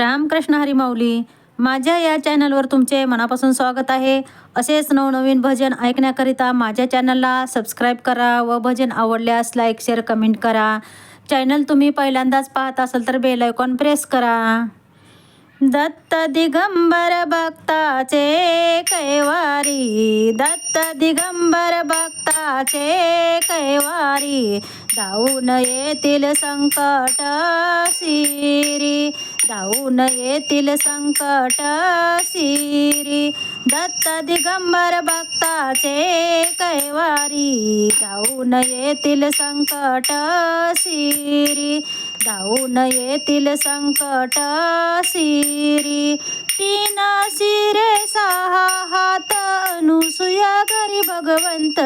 रामकृष्ण हरी माऊली माझ्या या चॅनलवर तुमचे मनापासून स्वागत आहे. असेच नवनवीन भजन ऐकण्याकरिता माझ्या चॅनलला सबस्क्राईब करा व भजन आवडल्यास लाईक शेअर कमेंट करा. चॅनल तुम्ही पहिल्यांदाच पाहत असाल तर बेल आयकॉन प्रेस करा. दत्त दिगंबर भक्ताचे कैवारी. दत्त दिगंबर भक्ताचे कैवारी. धावून येतील संकट सिरी. धावून येतील संकट सिरी. दत्त दिगंबर भक्ताचे कैवारी. धावून येतील संकट सिरी. धावून येतील संकट सिरी. तीन सिरे सहा हात अनुसुया घरी भगवंत.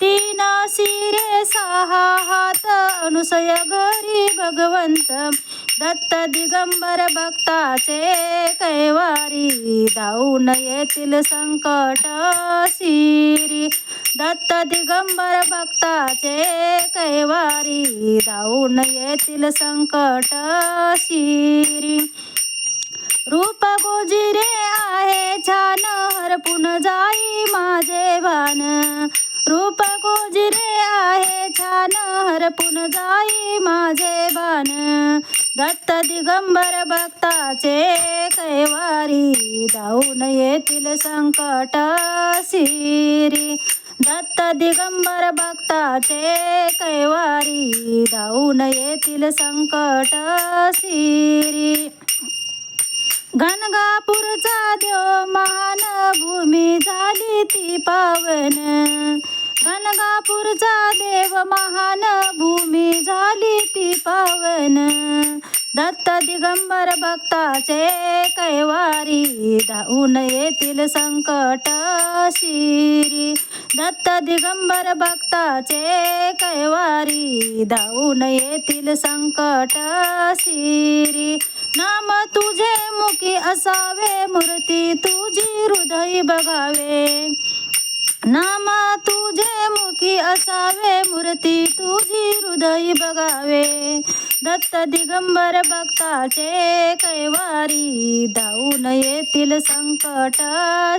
तीन सिरे सहा हात अनुसय घरी भगवंत. दत्त दिगंबर भक्ताचे कैवारी धावून येतील संकट सिरी दत्त दिगंबर भक्ताचे कैवारी धावून येतील संकट सिरी रूप गोजिरे आहे छान हरपून जाई माझे भान. रूप गोजिरे आहे छान हरपून जाई दत्त दिगंबर भक्ताचे कैवारी धावून येतील संकट सिरी दत्त दिगंबर भक्ताचे कैवारी धावून येतील संकट सिरी गणगापूरचा देव महान भूमी झाली ती पावन. गणगापूरचा देव महान भूमी दिगंबर भक्ताचे कैवारी धावून येतील संकट शिरी. दत्त दिगंबर भक्ताचे कैवारी धावून येतील संकट शिरी. नाम तुझे मुखी असावे मूर्ती तुझी हृदय बघावे. नाम तुझे तुझी असावे मूर्ती तुझी हृदय बघावे. दत्त दिगंबर भक्ताचे कैवारी धावून येतील संकट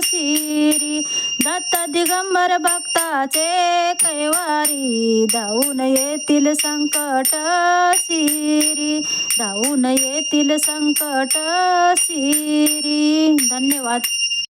शिरी. दत्त दिगंबर भक्ताचे कैवारी धावून येतील संकट शिरी. धावून येतील संकट शिरी. धन्यवाद.